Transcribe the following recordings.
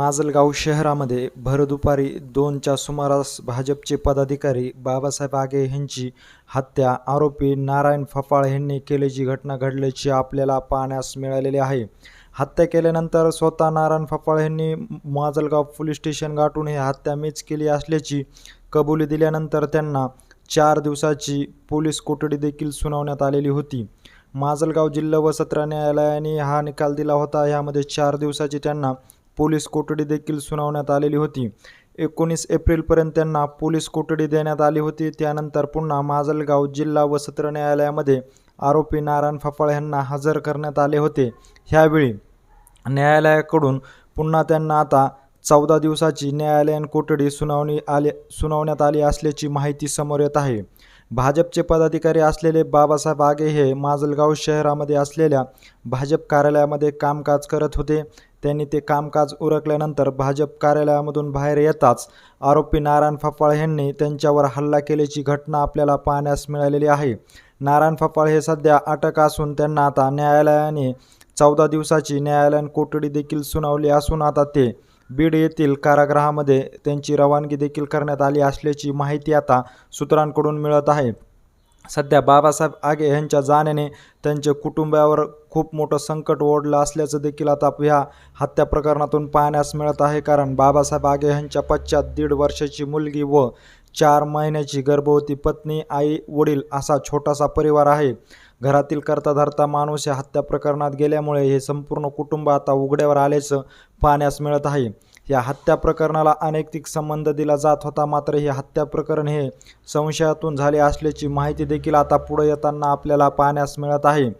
माजलगाव शहरामध्ये भरदुपारी दोनच्या सुमारास भाजपचे पदाधिकारी बाबासाहेब आगे यांची हत्या. आरोपी नारायण फफाळ यांनी केल्याची घटना घडल्याची आपल्याला पाहण्यास मिळालेली आहे. हत्या केल्यानंतर स्वतः नारायण फफाळ यांनी माजलगाव पोलीस स्टेशन गाठून ही हत्या मीच केली असल्याची कबुली दिल्यानंतर त्यांना चार दिवसाची पोलीस कोठडी देखील सुनावण्यात आलेली होती. माजलगाव जिल्हा व सत्र न्यायालयाने हा निकाल दिला होता. यामध्ये चार दिवसाची त्यांना पोलीस कोठडी देखील सुनावण्यात आलेली होती. एकोणीस एप्रिलपर्यंत त्यांना पोलीस कोठडी देण्यात आली होती. त्यानंतर पुन्हा माजलगाव जिल्हा व सत्र न्यायालयामध्ये आरोपी नारायण फफाळ यांना हजर करण्यात आले होते. ह्यावेळी न्यायालयाकडून पुन्हा त्यांना आता चौदा दिवसाची न्यायालयीन कोठडी सुनावणी आले सुनावण्यात आली असल्याची माहिती समोर येत आहे. भाजपचे पदाधिकारी असलेले बाबासाहेब आगे हे माजलगाव शहरामध्ये असलेल्या भाजप कार्यालयामध्ये कामकाज करत होते. त्यांनी ते कामकाज उरकल्यानंतर भाजप कार्यालयामधून बाहेर येताच आरोपी नारायण फफाळ यांनी त्यांच्यावर हल्ला केल्याची घटना आपल्याला पाहण्यास मिळालेली आहे. नारायण फफाळ हे सध्या अटक असून त्यांना आता न्यायालयाने चौदा दिवसाची न्यायालयीन कोठडी देखील सुनावली असून आता ते बीड येथील कारागृहामध्ये त्यांची रवानगी देखील करण्यात आली असल्याची माहिती आता सूत्रांकडून मिळत आहे. सध्या बाबासाहेब आगे यांच्या जाण्याने त्यांच्या कुटुंबावर खूप मोठं संकट ओढलं असल्याचं देखील आता ह्या हत्या प्रकरणातून पाहण्यास मिळत आहे. कारण बाबासाहेब आगे यांच्या पश्चात दीड वर्षाची मुलगी व चार महिन्याची गर्भवती पत्नी आई वडील असा छोटासा परिवार आहे. घरातील करता धरता माणूस या हत्या प्रकरणात गेल्यामुळे हे संपूर्ण कुटुंब आता उघड्यावर आल्याचं पाहण्यास मिळत आहे. या हत्या प्रकरणाला अनैतिक संबंध दिला जात होता मात्र हे हत्या प्रकरण हे संशयातून झाले असल्याची माहिती देखील आता पुढे येताना आपल्याला पाहण्यास मिळत आहे.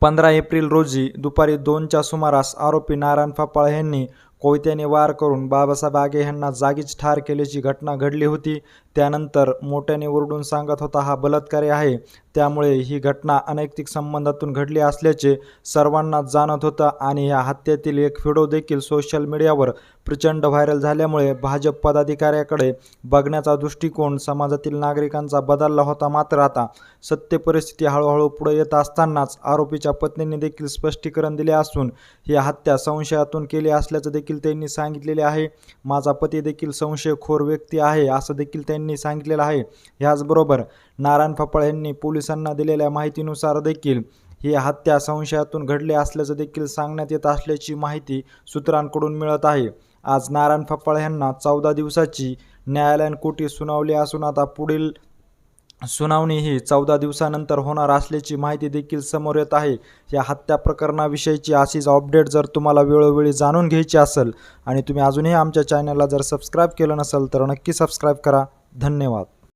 पंधरा एप्रिल रोजी दुपारी दोनच्या सुमारास आरोपी नारायण फापाळ यांनी कोयत्याने वार करून बाबासाहेब आगे यांना जागीच ठार केल्याची घटना घडली होती. त्यानंतर मोठ्याने ओरडून सांगत होता हा बलात्कारी आहे. त्यामुळे ही घटना अनैतिक संबंधातून घडली असल्याचे सर्वांना जाणत होतं आणि या हत्येतील एक व्हिडिओ देखील सोशल मीडियावर प्रचंड व्हायरल झाल्यामुळे भाजप पदाधिकाऱ्याकडे बघण्याचा दृष्टिकोन समाजातील नागरिकांचा बदलला होता मात्र आता सत्य परिस्थिती हळूहळू पुढे येत असतानाच आरोपीच्या पत्नीने देखील स्पष्टीकरण दिले असून ही हत्या संशयातून केली असल्याचं देखील त्यांनी सांगितलेले आहे. माझा पती देखील संशयखोर व्यक्ती आहे असं देखील त्यांनी सांगितलेलं आहे. ह्याचबरोबर नारायण फपाळ यांनी पोलीस पोलिसांना दिलेल्या माहितीनुसार देखील ही हत्या संशयातून घडली असल्याचं देखील सांगण्यात येत असल्याची माहिती सूत्रांकडून मिळत आहे. आज नारायण फपाळ यांना चौदा दिवसाची न्यायालयीन कोठी सुनावली असून आता पुढील सुनावणी ही चौदा दिवसानंतर होणार असल्याची माहिती देखील समोर येत आहे. या हत्या प्रकरणाविषयीची अशीच अपडेट जर तुम्हाला वेळोवेळी जाणून घ्यायची असेल आणि तुम्ही अजूनही आमच्या चॅनलला जर सबस्क्राईब केलं नसेल तर नक्की सबस्क्राईब करा. धन्यवाद.